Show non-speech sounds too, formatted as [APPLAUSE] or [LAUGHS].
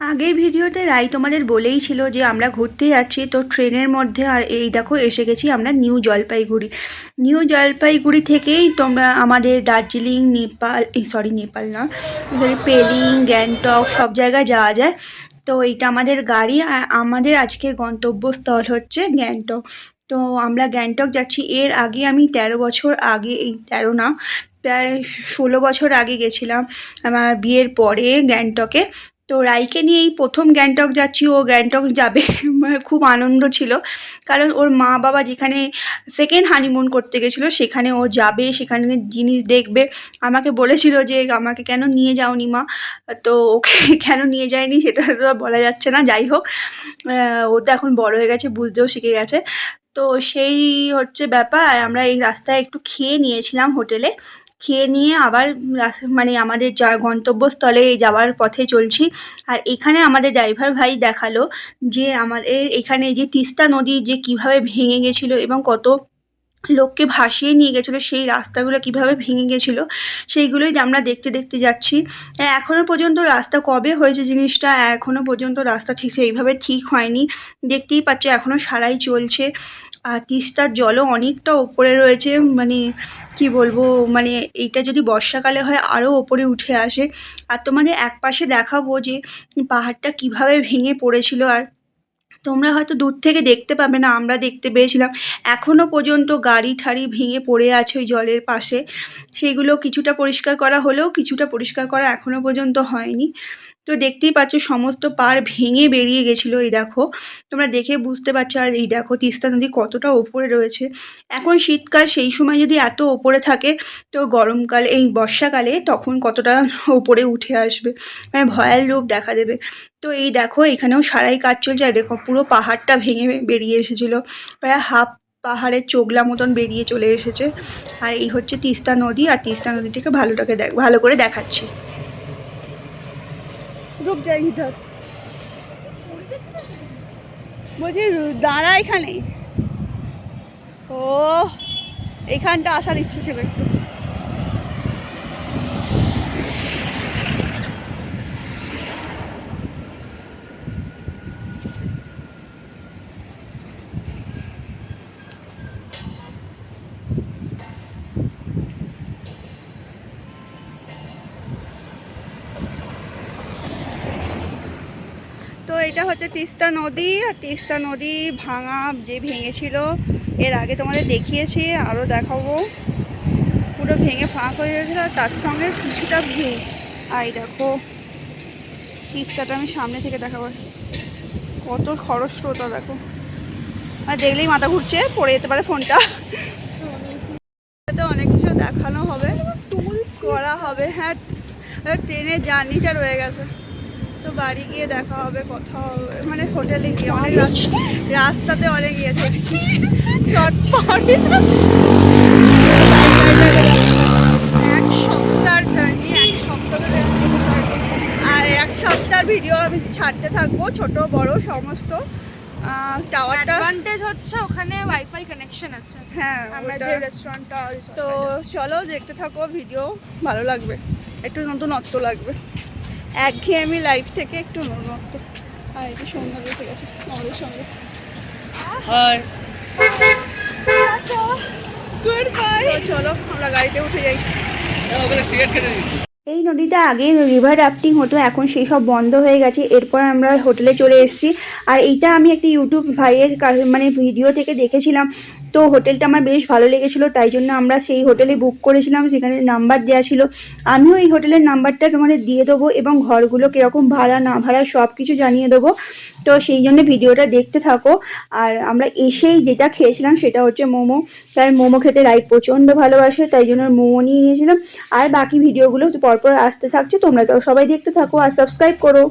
আগের ভিডিওতে রাই তোমাদের বলেই ছিল যে আমরা ঘুরতে যাচ্ছি, তো ট্রেনের মধ্যে আর এই দেখো এসে গেছি আমরা নিউ জলপাইগুড়ি। নিউ জলপাইগুড়ি থেকেই তোমরা আমাদের দার্জিলিং, নেপাল সরি নেপাল না সরি পেলিং, গ্যাংটক সব জায়গায় যাওয়া যায়। তো এইটা আমাদের গাড়ি, আর আমাদের আজকের গন্তব্যস্থল হচ্ছে গ্যাংটক। তো আমরা গ্যাংটক যাচ্ছি, এর আগে আমি তেরো বছর আগে, এই তেরো না, প্রায় ষোলো বছর আগে গেছিলাম, আমার বিয়ের পরে গ্যাংটকে। তো রাইকে নিয়ে এই প্রথম গ্যাংটক যাচ্ছি, ও গ্যাংটক যাবে, [LAUGHS] খুব আনন্দ ছিল। কারণ ওর মা বাবা যেখানে সেকেন্ড হানিমুন করতে গেছিল, সেখানে ও যাবে, সেখানে জিনিস দেখবে। আমাকে বলেছিল যে, আমাকে কেন নিয়ে যাওনি মা? তো ওকে [LAUGHS] কেন নিয়ে যায়নি সেটা তো বলা যাচ্ছে না, যাই হোক। ও তো এখন বড় হয়ে গেছে, বুঝতেও শিখে গেছে। তো সেই হচ্ছে ব্যাপার, আমরা এই রাস্তায় একটু খেয়ে নিয়েছিলাম হোটেলে। খেয়ে নিয়ে আবার মানে আমাদের যা গন্তব্যস্থলে যাওয়ার পথে চলছি। আর এখানে আমাদের ড্রাইভার ভাই দেখাল যে আমাদের এখানে যে তিস্তা নদী যে কীভাবে ভেঙে গেছিল এবং কত লোককে ভাসিয়ে নিয়ে গেছিল, সেই রাস্তাগুলো কীভাবে ভেঙে গেছিল, সেইগুলোই আমরা দেখতে দেখতে যাচ্ছি। এখনও পর্যন্ত রাস্তা কবে হয়েছে জিনিসটা? এখনও পর্যন্ত রাস্তা ঠিক সেইভাবে ঠিক হয়নি। দেখতেই পাচ্ছ এখনও সারাই চলছে। আর তিস্তার জলও অনেকটা ওপরে রয়েছে মানে কি বলব মানে এইটা যদি বর্ষাকালে হয় আরও ওপরে উঠে আসে। আর তোমাদের একপাশে দেখাবো যে পাহাড়টা কীভাবে ভেঙে পড়েছিল। আর তোমরা হয়তো দূর থেকে দেখতে পাবে না, আমরা দেখতে পেয়েছিলাম। এখনও পর্যন্ত গাড়ি ঠাড়ি ভেঙে পড়ে আছে ওই জলের পাশে। সেগুলো কিছুটা পরিষ্কার করা হলেও কিছুটা পরিষ্কার করা এখনও পর্যন্ত হয়নি। তো দেখতেই পাচ্ছ সমস্ত পাড় ভেঙে বেরিয়ে গেছিল এই দেখো। তোমরা দেখে বুঝতে পারছ আর এই দেখো তিস্তা নদী কতটা ওপরে রয়েছে। এখন শীতকাল সেই সময় যদি এত ওপরে থাকে, তো গরমকাল এই বর্ষাকালে তখন কতটা ওপরে উঠে আসবে। মানে ভয়াল রূপ দেখা দেবে। তো এই দেখো এখানেও সারাই কাজ চলছে আর দেখো পুরো পাহাড়টা ভেঙে বেরিয়ে এসেছিল। প্রায় হাফ পাহাড়ের চোগলা মতন বেরিয়ে চলে এসেছে। আর এই হচ্ছে তিস্তা নদী, আর তিস্তা নদীটাকে ভালোটাকে দেখ, ভালো করে দেখাচ্ছি। রুক যাই ইধার বলছি দাঁড়া এখানে। ও এখানটা আসার ইচ্ছে ছিল একটু। এটা হচ্ছে তিস্তা নদী, আর তিস্তা নদী ভাঙা যে ভেঙেছিল, এর আগে তোমাদের দেখিয়েছি আরও দেখাবো। পুরো ভেঙে ফাঁক হয়ে গেছিল, আর তার সঙ্গে কিছুটা ভিউ। আই দেখো, তিস্তাটা আমি সামনে থেকে দেখাবো। কত খরস্রোতা, দেখো। আর দেখলেই মাথা ঘুরছে, পড়ে যেতে পারে ফোনটা। অনেক কিছু দেখানো হবে, করা হবে। হ্যাঁ ট্রেনের জার্নিটা রয়ে গেছে। তো বাড়ি গিয়ে দেখা হবে কথা হবে মানে হোটেলে গিয়ে অনেক রাস- রাস্তাতে অনেক গিয়েছে এক সপ্তাহ জার্নি এক সপ্তাহ। আর এক সপ্তাহ ভিডিও আমি ছাড়তে থাকব ছোট বড় সমস্ত। টাওয়ারটা অ্যাডভান্টেজ হচ্ছে ওখানে ওয়াইফাই কানেকশন আছে। হ্যাঁ আমরা ওটা- যে রেস্টুরেন্টটা তো চলো দেখতে থাকো ভিডিও ভালো লাগবে। একটু নতুনত্ব লাগবে। একঘেয়েমি লাইফ থেকে একটু নতুনত্ব আর এই যে সন্ধ্যা এসে গেছে আমাদের সঙ্গে। হাই গুড বাই চলো আমরা গাড়িতে উঠে যাই। ওখানে সিগারেট খেতে এই নদীতে আগে রিভার রাফটিং হতো, এখন সেই সব বন্ধ হয়ে গেছে। এরপর আমরা হোটেলে চলে এসেছি। আর এইটা আমি একটা ইউটিউব ভাইয়ের মানে ভিডিও থেকে দেখেছিলাম। তো হোটেলটা আমার বেশ ভালো লেগেছিলো, তাই জন্য আমরা সেই হোটেলে বুক করেছিলাম, সেখানে নাম্বার দেওয়া ছিল। আমিও এই হোটেলের নাম্বারটা তোমাদের দিয়ে দেবো এবং ঘরগুলো কীরকম ভাড়া, না ভাড়া সব কিছু জানিয়ে দেবো। তো সেই জন্য ভিডিওটা দেখতে থাকো। আর আমরা এসেই যেটা খেয়েছিলাম সেটা হচ্ছে মোমো। তার মোমো খেতে রাই প্রচণ্ড ভালোবাসে, তাই জন্য মোমো নিয়ে নিয়েছিলাম। আর বাকি ভিডিওগুলো পরপর আসতে থাকছে তোমরা তো সবাই দেখতে থাকো আর সাবস্ক্রাইব করো।